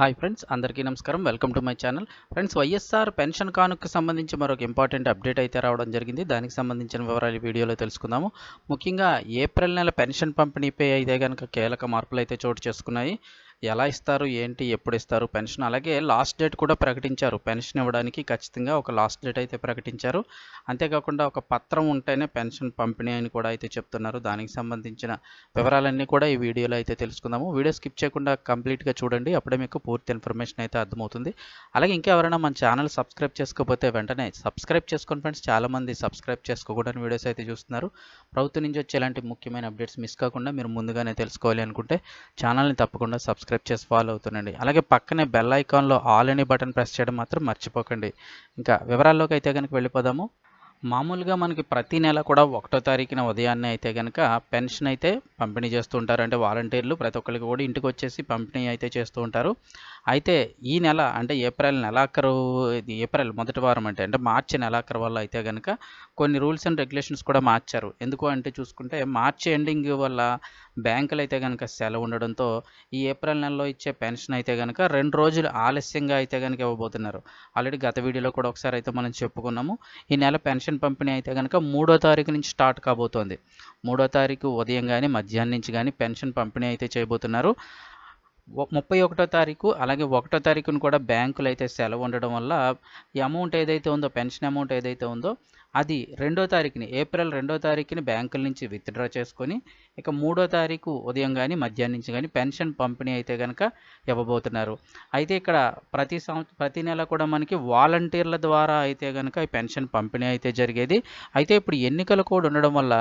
Hi friends అందరికీ నమస్కారం. Welcome to my channel. Friends YSR pension కానుకకు సంబంధించి మరొక ఇంపార్టెంట్ అప్డేట్ అయితే రావడం జరిగింది. దానికి సంబంధించిన వివరాలు ఈ వీడియోలో తెలుసుకుందాము. ముఖ్యంగా ఏప్రిల్ నెల పెన్షన్ పంపిణీపై అయితే కనుక కీలక మార్పులు అయితే చోటు చేసుకున్నాయి. ఎలా ఇస్తారు ఏంటి ఎప్పుడు ఇస్తారు పెన్షన్. అలాగే లాస్ట్ డేట్ కూడా ప్రకటించారు. పెన్షన్ ఇవ్వడానికి ఖచ్చితంగా ఒక లాస్ట్ డేట్ అయితే ప్రకటించారు. అంతేకాకుండా ఒక పత్రం ఉంటేనే పెన్షన్ పంపిణీ అని కూడా అయితే చెప్తున్నారు. దానికి సంబంధించిన వివరాలన్నీ కూడా ఈ వీడియోలో అయితే తెలుసుకుందాము. వీడియో స్కిప్ చేయకుండా కంప్లీట్గా చూడండి. అప్పుడే మీకు పూర్తి ఇన్ఫర్మేషన్ అయితే అర్థమవుతుంది. అలాగే ఇంకా ఎవరైనా మన ఛానల్ సబ్స్క్రైబ్ చేసుకోకపోతే వెంటనే సబ్స్క్రైబ్ చేసుకోండి ఫ్రెండ్స్. చాలామంది సబ్స్క్రైబ్ చేసుకోకూడని వీడియోస్ అయితే చూస్తున్నారు. ప్రభుత్వం నుంచి వచ్చే ఇలాంటి ముఖ్యమైన అప్డేట్స్ మిస్ కాకుండా మీరు ముందుగానే తెలుసుకోవాలి అనుకుంటే ఛానల్ని తప్పకుండా సబ్స్క్రైబ్ చేసి ఫాలో అవుతుండండి. అలాగే పక్కనే బెల్ ఐకాన్లో ఆల్ అనే బటన్ ప్రెస్ చేయడం మాత్రం మర్చిపోకండి. ఇంకా వివరాల్లోకి అయితే కనుక వెళ్ళిపోదాము. మామూలుగా మనకి ప్రతి నెల కూడా ఒకటో తారీఖున ఉదయాన్నే అయితే కనుక పెన్షన్ అయితే పంపిణీ చేస్తూ ఉంటారు. అంటే వాలంటీర్లు ప్రతి ఒక్కరికి కూడా ఇంటికి వచ్చేసి పంపిణీ అయితే చేస్తూ ఉంటారు. అయితే ఈ నెల అంటే ఏప్రిల్ నెలాఖరు ఏప్రిల్ మొదటి వారం అంటే అంటే మార్చి నెలాఖరు వల్ల అయితే కనుక కొన్ని రూల్స్ అండ్ రెగ్యులేషన్స్ కూడా మార్చారు. ఎందుకు అంటే చూసుకుంటే మార్చి ఎండింగ్ వల్ల బ్యాంకులు అయితే కనుక సెలవు ఉండడంతో ఈ ఏప్రిల్ నెలలో ఇచ్చే పెన్షన్ అయితే కనుక రెండు రోజులు ఆలస్యంగా అయితే కనుక ఇవ్వబోతున్నారు. ఆల్రెడీ గత వీడియోలో కూడా ఒకసారి అయితే మనం చెప్పుకున్నాము. ఈ నెల పెన్షన్ పంపిణీ అయితే కనుక మూడో తారీఖు నుంచి స్టార్ట్ కాబోతోంది. మూడో తారీఖు ఉదయం కానీ మధ్యాహ్నం నుంచి కానీ పెన్షన్ పంపిణీ అయితే చేయబోతున్నారు. ముప్పై ఒకటో తారీఖు అలాగే ఒకటో తారీఖున కూడా బ్యాంకులు అయితే సెలవు ఉండడం వల్ల ఈ అమౌంట్ ఏదైతే ఉందో పెన్షన్ అమౌంట్ ఏదైతే ఉందో అది రెండో తారీఖుని ఏప్రిల్ రెండో తారీఖుని బ్యాంకుల నుంచి విత్డ్రా చేసుకొని ఇక మూడో తారీఖు ఉదయం కానీ మధ్యాహ్నం నుంచి కానీ పెన్షన్ పంపిణీ అయితే కనుక ఇవ్వబోతున్నారు. అయితే ఇక్కడ ప్రతి సంవత్సరం ప్రతి నెల కూడా మనకి వాలంటీర్ల ద్వారా అయితే కనుక ఈ పెన్షన్ పంపిణీ అయితే జరిగేది. అయితే ఇప్పుడు ఎన్నికలు కూడా ఉండడం వల్ల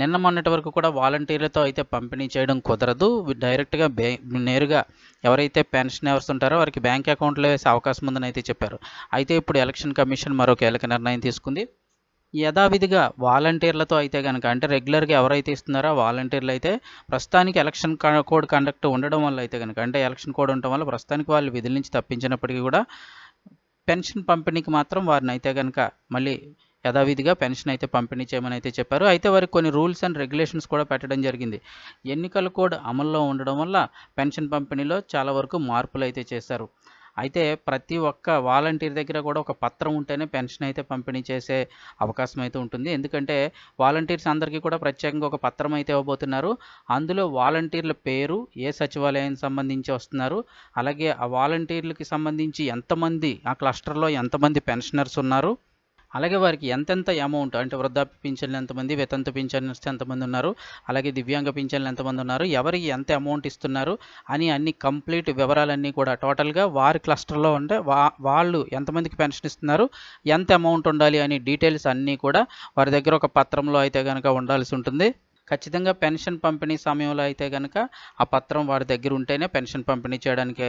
నిన్న మొన్నటి వరకు కూడా వాలంటీర్లతో అయితే పంపిణీ చేయడం కుదరదు. డైరెక్ట్గా బే నేరుగా ఎవరైతే పెన్షన్ ఎవరు ఉంటారో వారికి బ్యాంక్ అకౌంట్లో వేసే అవకాశం ఉందని అయితే చెప్పారు. అయితే ఇప్పుడు ఎలక్షన్ కమిషన్ మరో కీలక నిర్ణయం తీసుకుంది. యథావిధిగా వాలంటీర్లతో అయితే కనుక అంటే రెగ్యులర్గా ఎవరైతే ఇస్తున్నారో వాలంటీర్లు అయితే ప్రస్తుతానికి ఎలక్షన్ కోడ్ కండక్ట్ ఉండడం వల్ల అయితే కనుక అంటే ఎలక్షన్ కోడ్ ఉండడం వల్ల ప్రస్తుతానికి వాళ్ళు విధుల నుంచి తప్పించినప్పటికీ కూడా పెన్షన్ పంపిణీకి మాత్రం వారిని అయితే కనుక మళ్ళీ యథావిధిగా పెన్షన్ అయితే పంపిణీ చేయమని అయితే చెప్పారు. అయితే వారికి కొన్ని రూల్స్ అండ్ రెగ్యులేషన్స్ కూడా పెట్టడం జరిగింది. ఎన్నికల కోడ్ అమల్లో ఉండడం వల్ల పెన్షన్ పంపిణీలో చాలా వరకు మార్పులు అయితే చేశారు. అయితే ప్రతి ఒక్క వాలంటీర్ దగ్గర కూడా ఒక పత్రం ఉంటేనే పెన్షన్ అయితే పంపిణీ చేసే అవకాశం అయితే ఉంటుంది. ఎందుకంటే వాలంటీర్స్ అందరికీ కూడా ప్రత్యేకంగా ఒక పత్రం అయితే ఇవ్వబోతున్నారు. అందులో వాలంటీర్ల పేరు ఏ సచివాలయానికి సంబంధించి వస్తున్నారు. అలాగే ఆ వాలంటీర్లకి సంబంధించి ఎంతమంది ఆ క్లస్టర్లో ఎంతమంది పెన్షనర్స్ ఉన్నారు. అలాగే వారికి ఎంతెంత అమౌంట్ అంటే వృద్ధాప్య పింఛన్లు ఎంతమంది వితంతు పింఛన్లు ఎంతమంది ఉన్నారు అలాగే దివ్యాంగ పింఛన్లు ఎంతమంది ఉన్నారు ఎవరికి ఎంత అమౌంట్ ఇస్తున్నారు అని అన్ని కంప్లీట్ వివరాలన్నీ కూడా టోటల్గా వారి క్లస్టర్లో ఉంటే వా వాళ్ళు ఎంతమందికి పెన్షన్ ఇస్తున్నారు ఎంత అమౌంట్ ఉండాలి అని డీటెయిల్స్ అన్నీ కూడా వారి దగ్గర ఒక పత్రంలో అయితే కనుక ఉండాల్సి ఉంటుంది. ఖచ్చితంగా పెన్షన్ పంపిణీ సమయంలో అయితే కనుక ఆ పత్రం వారి దగ్గర ఉంటేనే పెన్షన్ పంపిణీ చేయడానికి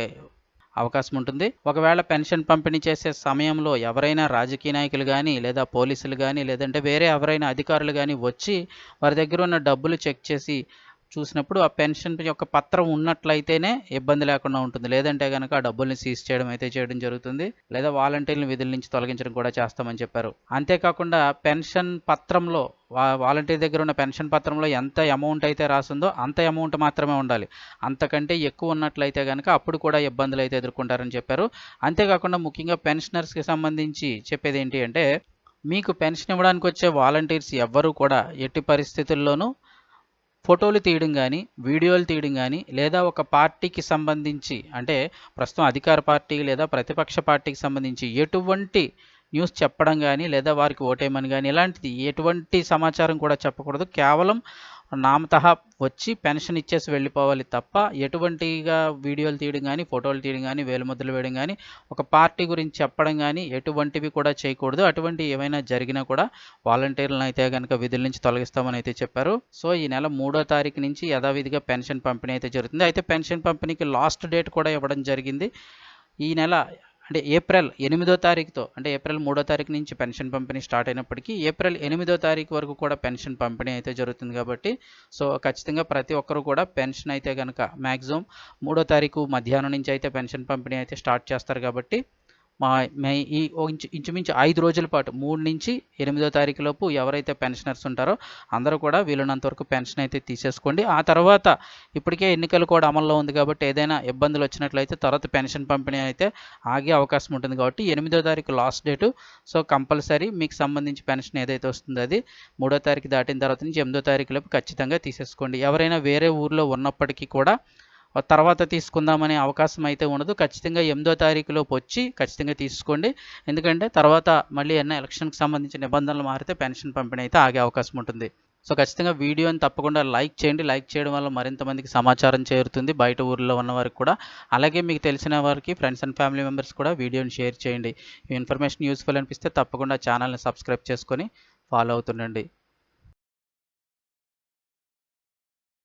అవకాశం ఉంటుంది ఒకవేళ పెన్షన్ పంపిణీ చేసే సమయంలో ఎవరైనా రాజకీయ నాయకులు కానీ లేదా పోలీసులు కానీ లేదంటే వేరే ఎవరైనా అధికారులు కానీ వచ్చి వారి దగ్గర ఉన్న డబ్బులు చెక్ చేసి చూసినప్పుడు ఆ పెన్షన్ యొక్క పత్రం ఉన్నట్లయితేనే ఇబ్బంది లేకుండా ఉంటుంది. లేదంటే కనుక ఆ డబ్బుల్ని సీజ్ చేయడం అయితే చేయడం జరుగుతుంది. లేదా వాలంటీర్లను విధుల నుంచి తొలగించడం కూడా చేస్తామని చెప్పారు. అంతేకాకుండా పెన్షన్ పత్రంలో వాలంటీర్ దగ్గర ఉన్న పెన్షన్ పత్రంలో ఎంత అమౌంట్ అయితే రాసిందో అంత అమౌంట్ మాత్రమే ఉండాలి. అంతకంటే ఎక్కువ ఉన్నట్లయితే కనుక అప్పుడు కూడా ఇబ్బందులు అయితే ఎదుర్కొంటారని చెప్పారు. అంతేకాకుండా ముఖ్యంగా పెన్షనర్స్కి సంబంధించి చెప్పేది ఏంటి అంటే మీకు పెన్షన్ ఇవ్వడానికి వచ్చే వాలంటీర్స్ ఎవ్వరూ కూడా ఎట్టి పరిస్థితుల్లోనూ ఫోటోలు తీయడం కానీ వీడియోలు తీయడం కానీ లేదా ఒక పార్టీకి సంబంధించి అంటే ప్రస్తుతం అధికార పార్టీ లేదా ప్రతిపక్ష పార్టీకి సంబంధించి ఎటువంటి న్యూస్ చెప్పడం కానీ లేదా వారికి ఓటేయమని కానీ ఇలాంటిది ఎటువంటి సమాచారం కూడా చెప్పకూడదు. కేవలం నామత వచ్చి పెన్షన్ ఇచ్చేసి వెళ్ళిపోవాలి తప్ప ఎటువంటిగా వీడియోలు తీయడం కానీ ఫోటోలు తీయడం కానీ వేలుముద్రలు వేయడం కానీ ఒక పార్టీ గురించి చెప్పడం కానీ ఎటువంటివి కూడా చేయకూడదు. అటువంటి ఏమైనా జరిగినా కూడా వాలంటీర్లను అయితే కనుక విధుల నుంచి తొలగిస్తామని అయితే చెప్పారు. సో ఈ నెల మూడో తారీఖు నుంచి యథావిధిగా పెన్షన్ పంపిణీ అయితే జరుగుతుంది. అయితే పెన్షన్ పంపిణీకి లాస్ట్ డేట్ కూడా ఇవ్వడం జరిగింది. ఈ నెల అంటే ఏప్రిల్ ఎనిమిదో తారీఖుతో అంటే ఏప్రిల్ మూడో తారీఖు నుంచి పెన్షన్ పంపిణీ స్టార్ట్ అయినప్పటికీ ఏప్రిల్ ఎనిమిదో తారీఖు వరకు కూడా పెన్షన్ పంపిణీ అయితే జరుగుతుంది కాబట్టి సో ఖచ్చితంగా ప్రతి ఒక్కరు కూడా పెన్షన్ అయితే కనుక మ్యాక్సిమం మూడో తారీఖు మధ్యాహ్నం నుంచి అయితే పెన్షన్ పంపిణీ అయితే స్టార్ట్ చేస్తారు కాబట్టి మా మే ఈ ఇంచు ఇంచుమించు ఐదు రోజుల పాటు మూడు నుంచి ఎనిమిదో తారీఖు లోపు ఎవరైతే పెన్షనర్స్ ఉంటారో అందరూ కూడా వీలున్నంత వరకు పెన్షన్ అయితే తీసేసుకోండి. ఆ తర్వాత ఇప్పటికే ఎన్నికలు కూడా అమల్లో ఉంది కాబట్టి ఏదైనా ఇబ్బందులు వచ్చినట్లయితే తర్వాత పెన్షన్ పంపిణీ అయితే ఆగే అవకాశం ఉంటుంది కాబట్టి ఎనిమిదో తారీఖు లాస్ట్ డేటు. సో కంపల్సరీ మీకు సంబంధించి పెన్షన్ ఏదైతే వస్తుందో అది మూడో తారీఖు దాటిన తర్వాత నుంచి ఎనిమిదో తారీఖు లోపు ఖచ్చితంగా తీసేసుకోండి. ఎవరైనా వేరే ఊర్లో ఉన్నప్పటికీ కూడా తర్వాత తీసుకుందామనే అవకాశం అయితే ఉండదు. ఖచ్చితంగా ఎనిమిదో తారీఖులోపు వచ్చి ఖచ్చితంగా తీసుకోండి. ఎందుకంటే తర్వాత మళ్ళీ ఏమైనా ఎలక్షన్కి సంబంధించిన నిబంధనలు మారితే పెన్షన్ పంపిణీ అయితే ఆగే అవకాశం ఉంటుంది. సో ఖచ్చితంగా వీడియోని తప్పకుండా లైక్ చేయండి. లైక్ చేయడం వల్ల మరింత మందికి సమాచారం చేరుతుంది. బయట ఊర్లో ఉన్న వారికి కూడా. అలాగే మీకు తెలిసిన వారికి ఫ్రెండ్స్ అండ్ ఫ్యామిలీ మెంబర్స్ కూడా వీడియోని షేర్ చేయండి. ఈ ఇన్ఫర్మేషన్ యూస్ఫుల్ అనిపిస్తే తప్పకుండా ఛానల్ని సబ్స్క్రైబ్ చేసుకొని ఫాలో అవుతుండండి.